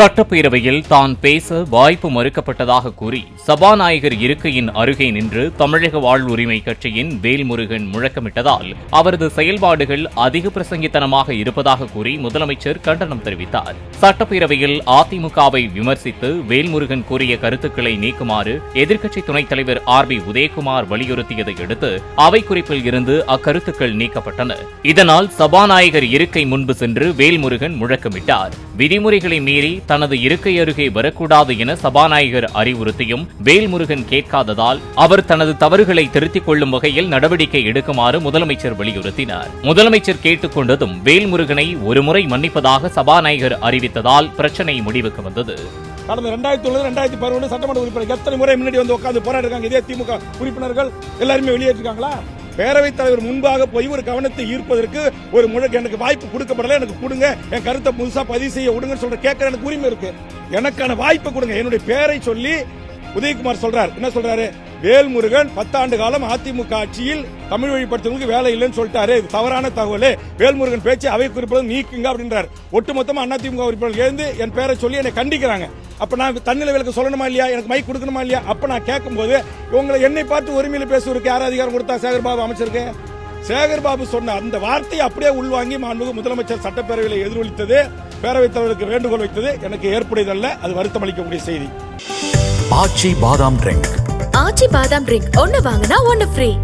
சட்டப்பேரவையில் தான் பேச வாய்ப்பு மறுக்கப்பட்டதாக கூறி சபாநாயகர் இருக்கையின் அருகே நின்று தமிழக வாழ்வுரிமை கட்சியின் வேல்முருகன் முழக்கமிட்டதால் அவரது செயல்பாடுகள் அதிக பிரசங்கித்தனமாக இருப்பதாக கூறி முதலமைச்சர் கண்டனம் தெரிவித்தார். சட்டப்பேரவையில் அதிமுகவை விமர்சித்து வேல்முருகன் கூறிய கருத்துக்களை நீக்குமாறு எதிர்க்கட்சி துணைத் தலைவர் ஆர் பி உதயகுமார் வலியுறுத்தியதை அடுத்து அவை குறிப்பில் இருந்து அக்கருத்துக்கள் நீக்கப்பட்டன. இதனால் சபாநாயகர் இருக்கை முன்பு சென்று வேல்முருகன் முழக்கமிட்டார். விதிமுறைகளை மீறி தனது இருக்கை அருகே வரக்கூடாது என சபாநாயகர் அறிவுறுத்தியும் வேல்முருகன் கேட்காததால் அவர் தனது தவறுகளை திருத்திக் கொள்ளும் வகையில் நடவடிக்கை எடுக்குமாறு முதலமைச்சர் வலியுறுத்தினார். முதலமைச்சர் கேட்டுக்கொண்டதும் வேல்முருகனை ஒருமுறை மன்னிப்பதாக சபாநாயகர் அறிவித்ததால் பிரச்சனை முடிவுக்கு வந்தது. கடந்த ரெண்டாயிரத்தி ஒன்பது ரெண்டாயிரத்தி பதினொன்று சட்டமன்ற உறுப்பினர் எத்தனை முறை முன்னாடி வந்து உட்கார்ந்து போராடிருக்காங்க? இதே திமுக உறுப்பினர்கள் எல்லாருமே வெளியேற்றிருக்காங்களா? பேரவைத் தலைவர் முன்பாக போய் ஒரு கவனத்தை ஈர்ப்பதற்கு ஒரு முழு எனக்கு வாய்ப்பு கொடுக்கப்படல. எனக்கு கொடுங்க. என் கருத்தை புதுசா பதிவு செய்ய விடுங்கன்னு சொல்ற கேட்கற எனக்கு உரிமை இருக்கு. எனக்கான வாய்ப்பை கொடுங்க. என்னுடைய பேரை சொல்லி உதயகுமார் சொல்றார். என்ன சொல்றாரு? வேல்முருகன் பத்தாண்டு காலம் அதிமுக ஆட்சியில் தமிழ் வழிபடுத்தவங்களுக்கு வேலை இல்லைன்னு சொல்லிட்டாரு. இது தவறான தகவல். வேல்முருகன் பேச்சு அவை குறிப்பிடும் நீக்குங்க அப்படின்றார். ஒட்டுமொத்தமா அதிமுக உறுப்பினர்கள் எழுந்து என் பேரை சொல்லி என்னை கண்டிக்கிறாங்க. அப்ப நான் தன்னிலை விலக்கு சொல்லணுமா இல்லையா? எனக்கு மைக் கொடுக்கணுமா இல்லையா? அப்ப நான் கேட்கும்போது உங்களை என்னை பார்த்து உரிமையில பேசுவதற்கு யார் அதிகாரம் கொடுத்தா சேகர்பாபு அமைச்சருக்கு? சேகர்பாபு சொன்ன அந்த வார்த்தையை அப்படியே உள்வாங்கி மாண்புமிகு முதலமைச்சர் சட்டப்பேரவையில் எதிரொலித்தது பேரவைத் தலைவருக்கு வேண்டுகோள் வைத்தது. எனக்கு ஏற்புடையதல்ல. அது வருத்தம் அளிக்கக்கூடிய செய்தி. ஆச்சி பாதாம் ட்ரிங்க். ஆச்சி பாதாம் ட்ரிங்க் ஒன்னு வாங்கினா ஒன்னு ஃப்ரீ.